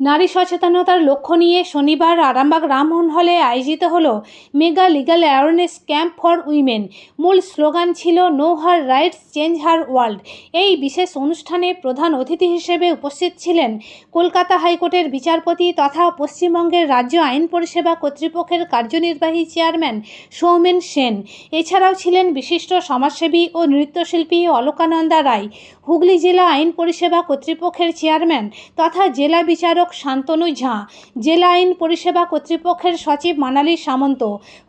নারী সচেতনতার লক্ষ্য নিয়ে শনিবার আরামবাগ রামমোহন হলে আয়োজিত হলো mega legal awareness camp for women. মূল স্লোগান ছিল, no her rights, change her world এই বিশেষ অনুষ্ঠানে প্রধান অতিথি হিসেবে উপস্থিত ছিলেন কলকাতা হাইকোর্টের বিচারপতি তথা পশ্চিমবঙ্গের রাজ্য আইন পরিষেবা কর্তৃপক্ষের কার্যনির্বাহী চেয়ারম্যান সৌমেন সেন। এছাড়াও ছিলেন বিশিষ্ট সমাজসেবী ও নৃত্যশিল্পী অলকানন্দা রায়। হুগলি জেলা আইন পরিষেবা কর্তৃপক্ষের চেয়ারম্যান তথা জেলা বিচারক শান্তনু ঝা, জেলা আইন পরিষেবা কর্তৃপক্ষের সচিব মানালি সামন্ত,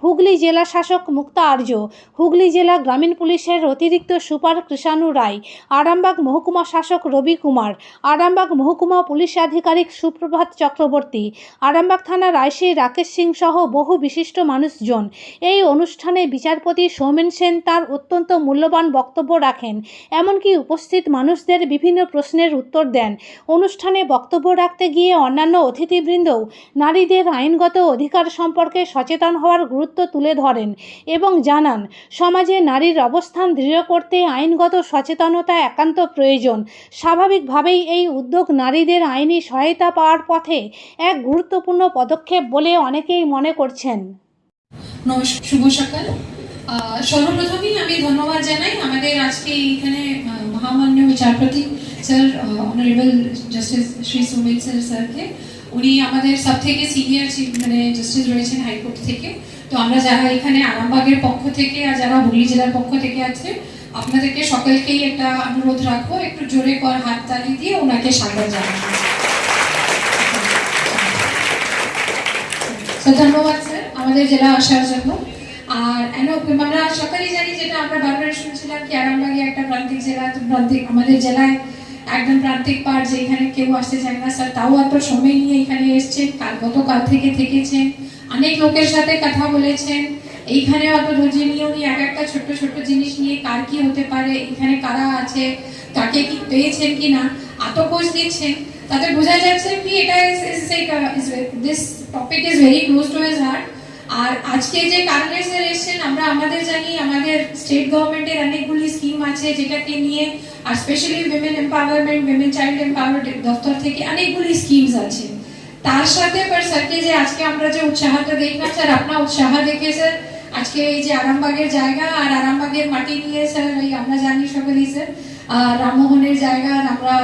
হুগলি জেলা শাসক মুক্তা আর্য, হুগলি জেলা গ্রামীণ পুলিশের অতিরিক্ত সুপার কৃষাণু রায়, আরামবাগ মহকুমা শাসক রবি কুমার, আরামবাগ মহকুমা পুলিশ আধিকারিক সুপ্রভাত চক্রবর্তী, আরামবাগ থানার আইসি রাকেশ সিং সহ বহু বিশিষ্ট মানুষজন। এই অনুষ্ঠানে বিচারপতি সৌমেন সেন তার অত্যন্ত মূল্যবান বক্তব্য রাখেন, এমনকি উপস্থিত মানুষদের বিভিন্ন প্রশ্নের উত্তর দেন। অনুষ্ঠানে বক্তব্য রাখতে গিয়ে অন্যান্য অতিথিবৃন্দও নারীদের আইনগত অধিকার সম্পর্কে সচেতন হওয়ার গুরুত্ব তুলে ধরেন এবং জানান সমাজে নারীর অবস্থান দৃঢ় করতে আইনগত সচেতনতা একান্ত প্রয়োজন। স্বাভাবিকভাবেই এই উদ্যোগ নারীদের আইনি সহায়তা পাওয়ার পথে এক গুরুত্বপূর্ণ পদক্ষেপ বলে অনেকেই মনে করছেন। শুভ সকাল। সর্বপ্রথমেই আমি ধন্যবাদ জানাই আমাদের আজকে এইখানে আহ, মহামান্য বিচারপতি sir honourable justice Shri Sumit sir স্যারকে। উনি আমাদের সব থেকে সিনিয়র মানে জাস্টিস রয়েছেন হাইকোর্ট থেকে। তো আমরা যারা এখানে আরামবাগের পক্ষ থেকে আর যারা হুগলি জেলার পক্ষ থেকে আছে, আপনাদেরকে সকলকেই একটা অনুরোধ রাখব, একটু জোরে কর হাত তালি দিয়ে ওনাকে স্বাগত জানাব। ধন্যবাদ স্যার, আমাদের জেলা আসার জন্য। আর আমরা সকালেই জানি যেটা আমরা বারবার শুনছিলাম কি আরামবাগে একটা প্রান্তিক জেলা প্রান্তিক আমাদের জেলায় একদম প্রান্তিক পার্ট যেখানে কেউ আসতে চায় না, স্যার, তাও এত সময় নিয়ে এখানে এসছেন, কাল গতকাল থেকে থেকেছেন, অনেক লোকের সাথে কথা বলেছেন, এইখানে অত ধৈর্য নিয়ে উনি এক একটা ছোট্ট ছোট্ট জিনিস নিয়ে কার কি হতে পারে, এখানে কারা আছে কাকে কি পেয়েছেন কি না, এত খোঁজ দিচ্ছেন তাতে বোঝা যাচ্ছে কি এটা this topic is very close to his heart আর আজকে যে কারণে স্যার এসেছেন, আমরা আমাদের জানি আমাদের স্টেট গভর্নমেন্টের অনেকগুলি স্কিম আছে যেটাকে নিয়ে, আর specially women empowerment women child empowerment দপ্তর থেকে অনেকগুলি স্কিমস আছে। তার সাথে পর স্যারকে যে আজকে আমরা যে উৎসাহটা দেখলাম, স্যার আপনার উৎসাহ দেখে, স্যার আজকে এই যে আরামবাগের জায়গা আর আরামবাগের মাটি নিয়ে, স্যার আমরা জানি সকলেই, স্যার রামমোহনের জায়গা আর আমরা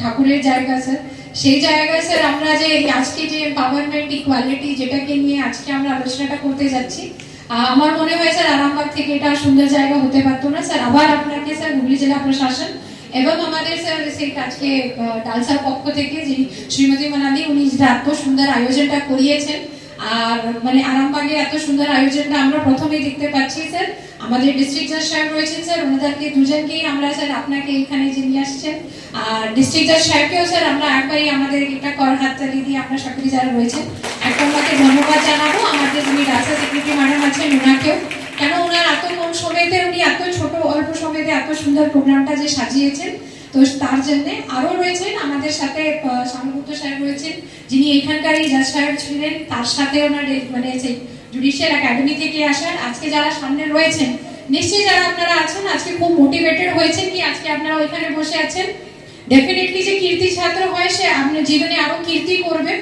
ঠাকুরের জায়গা, স্যার। সেই জায়গায় স্যার আমরা যে আজকে যে এম্পাওয়ারমেন্ট ইকুয়ালিটি যেটাকে নিয়ে আজকে আমরা আলোচনাটা করতে যাচ্ছি আমার মনে হয় স্যার আরামবাগ থেকে এটা সুন্দর জায়গা হতে পারতো না। স্যার আবার আপনাকে স্যার হুগলি জেলা প্রশাসন এবং আমাদের স্যার সেই আজকে ডালসার পক্ষ থেকে যিনি শ্রীমতী মানালি, উনি এত সুন্দর আয়োজনটা করিয়েছেন। আর মানে আরামবাগে এত সুন্দর আয়োজনটা আমরা প্রথমেই দেখতে পাচ্ছি, স্যার। আমাদের ডিস্ট্রিক্ট জাজ সাহেব রয়েছেন, স্যার। ওনাদেরকে দুজনকেই আমরা, স্যার, আপনাকে এখানে যে নিয়ে আসছেন, আর ডিস্ট্রিক্ট জাজ সাহেবকেও, স্যার, আমরা একবারই আমাদের একটা কর হাততালি দিয়ে আমরা সকলে যারা রয়েছেন একটা ধন্যবাদ জানাব। আমাদের যিনি রাস্তা সেক্রেটারি ম্যাডাম আছেন ওনাকেও কেন ওনার এত কম সময়তে, উনি এত ছোট, অল্প সময়তে এত সুন্দর প্রোগ্রামটা যে সাজিয়েছেন তো তার জন্য আরও রয়েছেন আমাদের সাথে স্বামীপুত্র সাহেব রয়েছেন, যিনি এখানকারই জাজ সাহেব ছিলেন, তার সাথে ওনার মানে সেই জুডিশিয়াল একাডেমি থেকে আসার আজকে যারা সামনে রয়েছেন, নিশ্চয়ই যারা আপনারা আছেন, আজকে খুব মোটিভেটেড হয়েছেন কি আজকে আপনারা ওইখানে বসে আছেন। ডেফিনেটলি যে কীর্তি ছাত্র হয় সে আপনার জীবনে আরও কীর্তি করবে।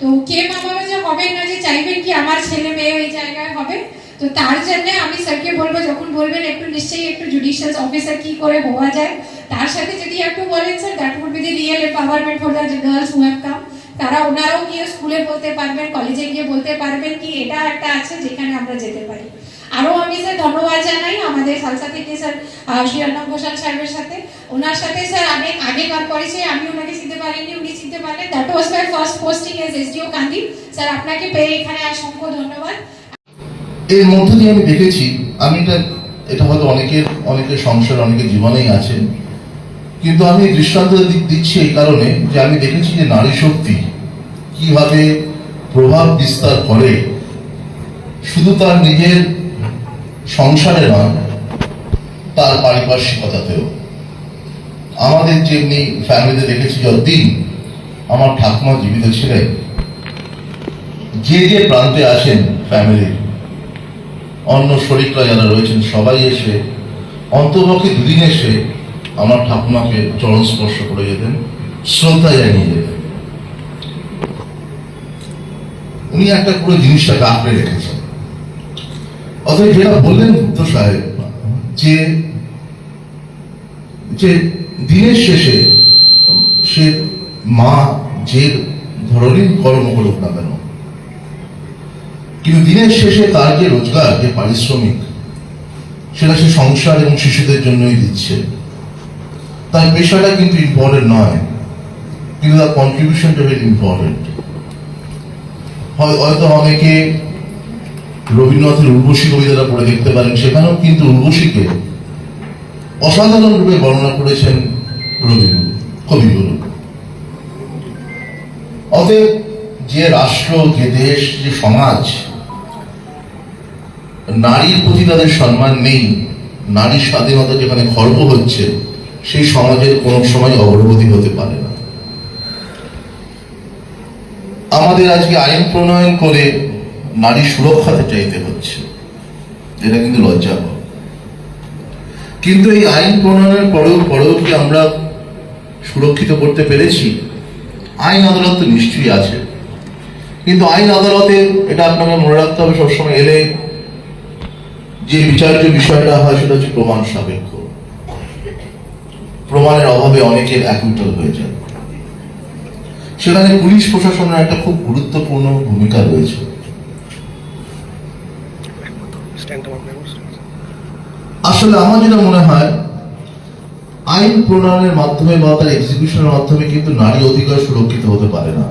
তো কে মা বাবা যে হবেন না যে চাইবেন কি আমার ছেলে মেয়ে ওই জায়গায় হবে। তো তার জন্য আমি স্যারকে বলব যখন বলবেন একটু নিশ্চয়ই একটু জুডিশিয়াল অফিসার কি করে হওয়া যায় তার সাথে যদি একটু বলেন sir that would be the real empowerment for the girls who have come তারা ওনারাও গিয়ে স্কুলে বলতে পারবেন কলেজে গিয়ে বলতে পারবেন কি এটা একটা আছে যেখানে আমরা যেতে পারি। আরও আমি স্যার ধন্যবাদ জানাই আমাদের সালসা থেকে স্যার আহ, ঘোষাল সাহেবের সাথে। ওনার সাথে স্যার অনেক আগে কাজ করেছে আমি ওনাকে চিনতে পারিনি উনি চিনতে পারলেন। That was my first posting as as SDO Kandi sir আপনাকে পেয়ে এখানে অসংখ্য ধন্যবাদ। এর মধ্য দিয়ে আমি দেখেছি, আমি এটা এটা হয়তো অনেকের অনেকের সংসার, অনেকের জীবনেই আছে, কিন্তু আমি দৃষ্টান্ত দিচ্ছি এই কারণে যে আমি দেখেছি যে নারী শক্তি কীভাবে প্রভাব বিস্তার করে। শুধু তার নিজের সংসারে নয়, তার পারিপার্শ্বিকতাতেও। আমাদের যেমনি ফ্যামিলিতে দেখেছি যতদিন আমার ঠাকুমা জীবিত ছিলেন, যে যে প্রান্তে আসেন ফ্যামিলির অন্য শরিকরা যারা রয়েছেন, সবাই এসে অন্তপক্ষে দুদিন এসে আমার ঠাকুমাকে চরণ স্পর্শ করে যেতেন, শ্রদ্ধা জানিয়ে যেতেন। উনি একটা পুরো জিনিসটাকে আঁকড়ে রেখেছেন। অতএব যেটা বললেন গুপ্ত সাহেব, যে যে দিনের শেষে সে মা যে ধরনের কর্ম করুক না কেন কিন্তু দিনের শেষে তার যে রোজগার, যে পারিশ্রমিক, সেটা সে সংসার এবং শিশুদের জন্যই দিচ্ছে। তার পেশাটা কিন্তু ইম্পর্টেন্ট নয়, কিন্তু তার কন্ট্রিবিউশনটা ভেরি ইম্পর্টেন্ট হয়তো অনেকে রবীন্দ্রনাথের উর্বশী কবিতাটা পড়ে দেখতে পারেন, সেখানেও কিন্তু উর্বশীকে অসাধারণ রূপে বর্ণনা করেছেন রবিগুরু কবিগুরু। অতএব যে রাষ্ট্র, যে দেশ, যে সমাজ নারীর প্রতি তাদের সম্মান নেই। নারীর স্বাধীনতা যেখানে খর্ব হচ্ছে, সেই সমাজের কোনো সময় অগ্রগতি হতে পারে না। আমাদের আজকে আইন প্রণয়ন করে নারী সুরক্ষাতে চাইতে হচ্ছে। এটা কিন্তু লজ্জাকর। কিন্তু এই আইন প্রণয়নের পরেও পরেও কি আমরা সুরক্ষিত করতে পেরেছি? আইন আদালত তো নিশ্চয়ই আছে। কিন্তু আইন আদালতে এটা আপনাকে মনে রাখতে হবে সবসময় এলে যে বিচার্য বিষয়টা হয় সেটা হচ্ছে প্রমাণ সাপেক্ষ। প্রমাণের অভাবে অনেকের অ্যাকুইটাল হয়ে যায়। সেখানে পুলিশ প্রশাসনের একটা খুব গুরুত্বপূর্ণ ভূমিকা রয়েছে। আসলে আমার যেটা মনে হয়, আইন প্রণয়নের মাধ্যমে বা তার এক্সিকিউশনের মাধ্যমে কিন্তু নারী অধিকার সুরক্ষিত হতে পারে না।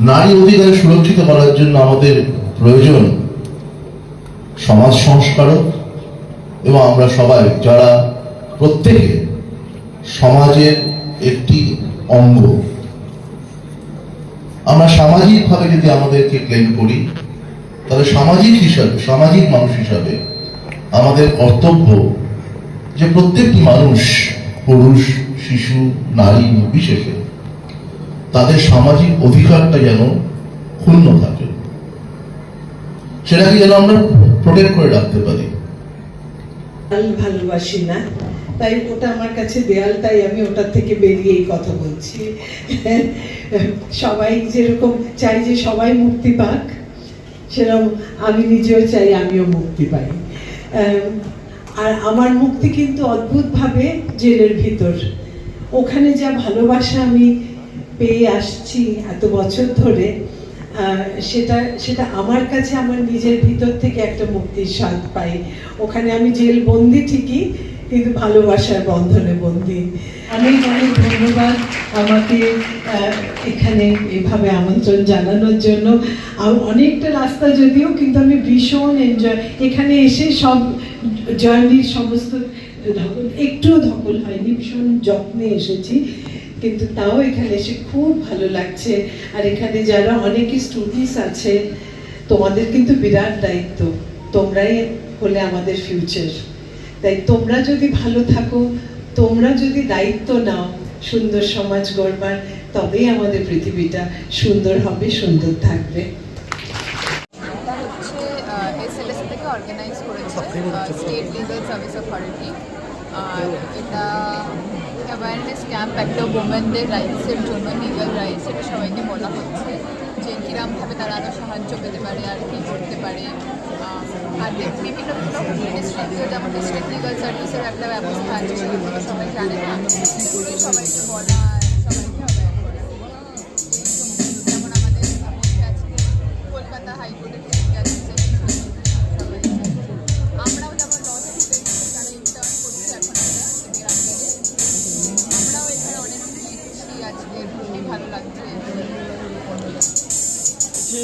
নারী অধিকার সুরক্ষিত করার জন্য আমাদের প্রয়োজন সমাজ সংস্কারক এবং আমরা সবাই যারা প্রত্যেকে সমাজের একটি অঙ্গ। আমরা সামাজিকভাবে যদি আমাদেরকে ক্লেম করি, তাহলে সামাজিক হিসাবে, সামাজিক মানুষ হিসাবে আমাদের কর্তব্য যে প্রত্যেকটি মানুষ, পুরুষ, শিশু, নারী নির্বিশেষে তাদের সামাজিক অধিকারটা যেন ক্ষুণ্ণ থাকে। সেটাকে যেন আমরা প্রোটেক্ট করে রাখতে পারি ভালোবাসি না, তাই ওটা আমার কাছে দেয়াল তাই আমি ওটার থেকে বেরিয়েই কথা বলছি। সবাই যেরকম চাই যে সবাই মুক্তি পাক, সেরকম আমি নিজেও চাই আমিও মুক্তি পাই। আর আমার মুক্তি কিন্তু অদ্ভুতভাবে জেলের ভিতর। ওখানে যা ভালোবাসা আমি পেয়ে আসছি এত বছর ধরে সেটা সেটা আমার কাছে আমার নিজের ভিতর থেকে একটা মুক্তির স্বাদ পাই। ওখানে আমি জেল বন্দি ঠিকই, কিন্তু ভালোবাসার বন্ধনে বন্দি। অনেক অনেক ধন্যবাদ আমাকে এখানে এভাবে আমন্ত্রণ জানানোর জন্য। অনেকটা রাস্তা যদিও, কিন্তু আমি ভীষণ এনজয় এখানে এসে সব জার্নির সমস্ত ধকল একটুও ধকল হয়নি, ভীষণ যত্নে এসেছি। কিন্তু তাও এখানে এসে খুব ভালো লাগছে। আর এখানে যারা অনেকে স্টুডেন্টস আছে, তোমাদের কিন্তু বিরাট দায়িত্ব। তোমরাই হলে আমাদের ফিউচার তাই তোমরা যদি ভালো থাকো, তোমরা যদি দায়িত্ব নাও সুন্দর সমাজ গড়বার, তবেই আমাদের পৃথিবীটা সুন্দর হবে, সুন্দর থাকবে। অর্গানাইজ করেছে স্টেট লিগাল সার্ভিস অথরিটি আর এটা অ্যাওয়ারনেস ক্যাম্প একটা ওমেনদের রাইটসের জন্য লিগাল রাইটস এটা সবাইকে বলা হচ্ছে। যে কীরকমভাবে তারা আরও সাহায্য পেতে পারে, আর কী করতে পারে। আর বিভিন্ন মিনিস্ট্রিতে যেমন ডিস্ট্রিক্ট লিগাল সার্ভিসের একটা ব্যবস্থা আছে সেটা সবাই জানে। না সবাইকে বলা যে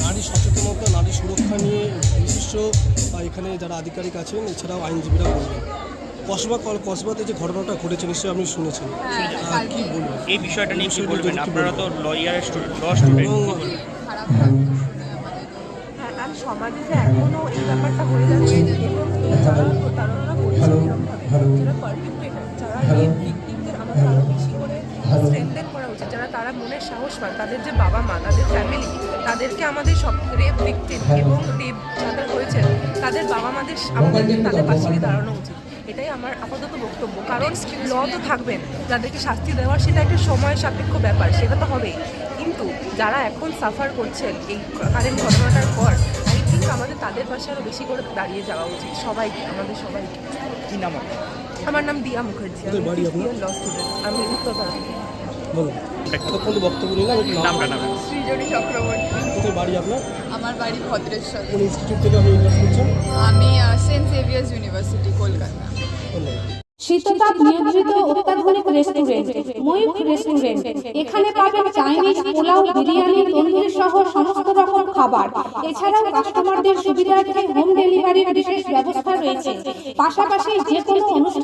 নারী সচেতনতা নারী সুরক্ষা নিয়ে বিশিষ্ট বা এখানে যারা আধিকারিক আছেন এছাড়াও আইনজীবীরা বলবেন। কসবা কল- কসবাতে যে ঘটনাটা ঘটেছে নিশ্চয়ই আপনি শুনেছেন। হ্যাঁ কি বলবেন? এই বিষয়টা নিয়ে কি বলবেন? আপনারা তো। লয়ারের স্টুডেন্ট ল হ্যাঁ আর সমাজে যে এখনও এই ব্যাপারটা হয়ে যাচ্ছে এবং যারা প্রতারণা করছে এরকমভাবে যারা পারপিট্রেটার যারা তারা মনের সাহস পান তাদের যে বাবা মা তাদের ফ্যামিলি তাদেরকে আমাদের সব রেপ ভিকটিম এবং রেপ যাদের হয়েছে তাদের বাবা মাদের আমাদের তাদের পাশে গিয়ে দাঁড়ানো উচিত। এটাই আমার আপাতত বক্তব্য। কারণ ল তো থাকবেন যাদেরকে শাস্তি দেওয়ার সেটা একটা সময় সাপেক্ষ ব্যাপার সেটা তো হবেই। কিন্তু যারা এখন সাফার করছেন এই কারেন্ট ঘটনাটার পর আই থিঙ্ক আমাদের তাদের পাশে আরও বেশি করে দাঁড়িয়ে যাওয়া উচিত। সবাইকে আমাদের সবাইকে। কি নাম আমার নাম দিয়া মুখার্জি আমি বাড়ি স্টুডেন্ট আমি উত্তরপাড়া। বলুন। এতক্ষণ বক্তব্য নিলাম নামটা নাম সৃজনী চক্রবর্তী। কোথায় বাড়ি আপনার? আমার বাড়ি ভদ্রেশ্বর। কোন ইনস্টিটিউট থেকে আপনি ইনভেস্ট করছেন? আমি সেন্ট জেভিয়ার্স ইউনিভার্সিটি কলকাতা। শীততাপ নিয়ন্ত্রিত অত্যাধুনিক রেস্টুরেন্ট ময়ূখ রেস্টুরেন্ট এখানে পাবেন চাইনিজ পোলাও বিরিয়ানি তন্দুরি সহ সমস্ত রকম খাবার। এছাড়াও কাস্টমারদের সুবিধার্থে হোম ডেলিভারির বিশেষ ব্যবস্থা রয়েছে। পাশাপাশি যে কোনো অনুষ্ঠানের